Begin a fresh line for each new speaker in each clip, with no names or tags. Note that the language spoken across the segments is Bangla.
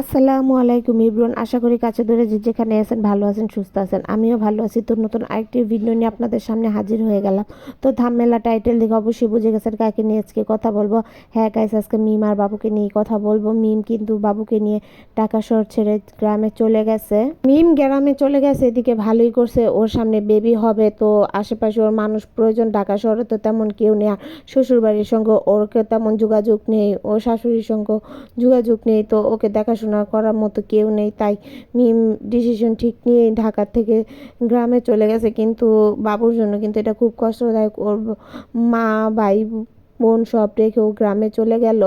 আসসালামু আলাইকুম ইব্রুন, আশা করি কাছে ধরে যে যেখানে আছেন, ভালো আছেন, সুস্থ আছেন। আমিও ভালো আছি। তো নতুন আরেকটি ভিডিও নিয়ে আপনাদের সামনে হাজির হয়ে গেলাম। তো ধামমেলা টাইটেল দেখে অবশ্যই বুঝে গেছেন কাকে নিয়ে আজকে কথা বলব। হ্যাঁ গাইস আজকে মিম আর বাবুকে নিয়ে কথা বলব। মিম কিন্তু বাবুকে নিয়ে ঢাকা শহর ছেড়ে গ্রামে চলে গেছে। মিম গ্রামে চলে গেছে, এদিকে ভালোই করছে। ওর সামনে বেবি হবে, তো আশেপাশে ওর মানুষ প্রয়োজন ঢাকা শহরে তো তেমন কেউ নেই। শ্বশুরবাড়ির সঙ্গে ওরকে তেমন যোগাযোগ নেই, ও শাশুড়ির সঙ্গে যোগাযোগ নেই, তো ওকে দেখাশোনা করার মতো কেউ নেই, তাই মিম ডিসিশন ঠিক নিয়ে ঢাকার থেকে গ্রামে চলে গেছে। কিন্তু বাবুর জন্য কিন্তু এটা খুব কষ্টদায়ক। ওর মা, ভাই বোন সব রেখে ও গ্রামে চলে গেল।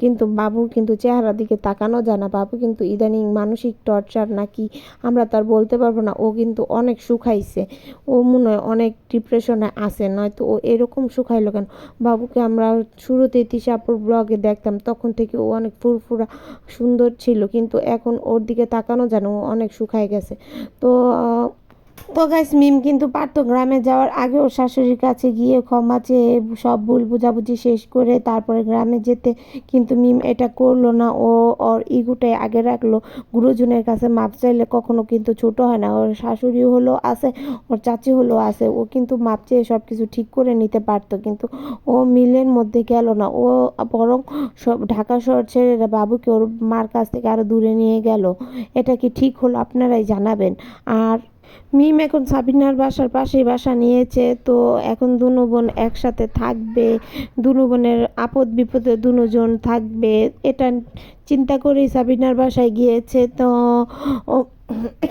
কিন্তু বাবুর কিন্তু চেহারার দিকে তাকানো যায় না। বাবু কিন্তু ইদানিং মানসিক টর্চার নাকি আমরা তার বলতে পারব না। ও কিন্তু অনেক শুকাইছে। ও মনে হয় অনেক ডিপ্রেশনে আছে। নয়তো ও এরকম শুকাইলো কেন? বাবুকে আমরা শুরুতে তিশাপুর ব্লগে দেখতাম। তখন থেকে ও অনেক ফুরফুরা, সুন্দর ছিল। কিন্তু এখন ওর দিকে তাকানো যেন ও অনেক শুকায় গেছে। তো তো গাইস মিম কিন্তু পারতো গ্রামে যাওয়ার আগে ওর শাশুড়ির কাছে গিয়ে ক্ষমা চেয়ে সব ভুল বুঝাবুঝি শেষ করে তারপরে গ্রামে যেতে। কিন্তু মিম এটা করল না। ও ওর ইগুটাই আগে রাখল। গুরুজনের কাছে মাপ চাইলে কখনো কিন্তু ছোট হয় না। ওর শাশুড়ি হলো আছে, ওর চাচি হলো আছে। ও কিন্তু মাপ চেয়ে সব কিছু ঠিক করে নিতে পারতো। কিন্তু ও মিলের মধ্যে গেল না। ও বরং সব ঢাকা শহর ছেড়ে বাবুকে ওর মার কাছ থেকে আরও দূরে নিয়ে গেল। এটা কি ঠিক হলো? আপনারাই জানাবেন। আর মিম এখন সাবিনার বাসার পাশেই বাসা নিয়েছে, তো এখন দুনো বোন একসাথে থাকবে, দুনো বোনের আপদ বিপদে দুজন থাকবে। এটা চিন্তা করেই সাবিনার বাসায় গিয়েছে, তো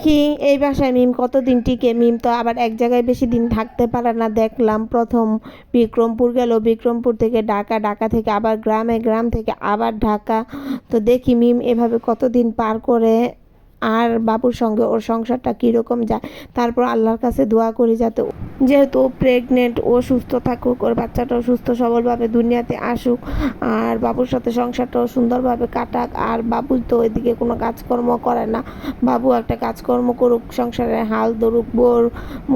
কি, এই বাসায় মিম কতদিন টিকে? মিম তো আবার এক জায়গায় বেশি দিন থাকতে পারে না, দেখলাম প্রথম বিক্রমপুর গেল, বিক্রমপুর থেকে ঢাকা ঢাকা থেকে আবার গ্রামে, গ্রাম থেকে আবার ঢাকা। তো দেখি মিম এভাবে কতদিন পার করে আর বাবুর সঙ্গে ওর সংসারটা কীরকম যায়, তারপর আল্লাহর কাছে দোয়া করি যাতে যেহেতু ও- প্রেগনেন্ট ও সুস্থ থাকুক, ওর বাচ্চাটাও সুস্থ সবলভাবে দুনিয়াতে আসুক, আর বাবুর সাথে সংসারটাও সুন্দরভাবে কাটাক, আর বাবু তো এদিকে কোনো কাজকর্ম করে না, বাবু একটা কাজকর্ম করুক, সংসারে হাল ধরুক, বোর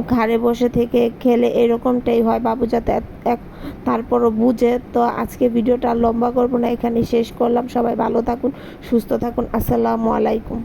ঘাড়ে বসে থেকে খেলে, এরকমটাই হয় বাবু যাতে এক- তারপরও বুঝে। তো আজকে ভিডিওটা লম্বা করব না এখানে শেষ করলাম। সবাই ভালো থাকুন, সুস্থ থাকুন। আসসালামু আলাইকুম।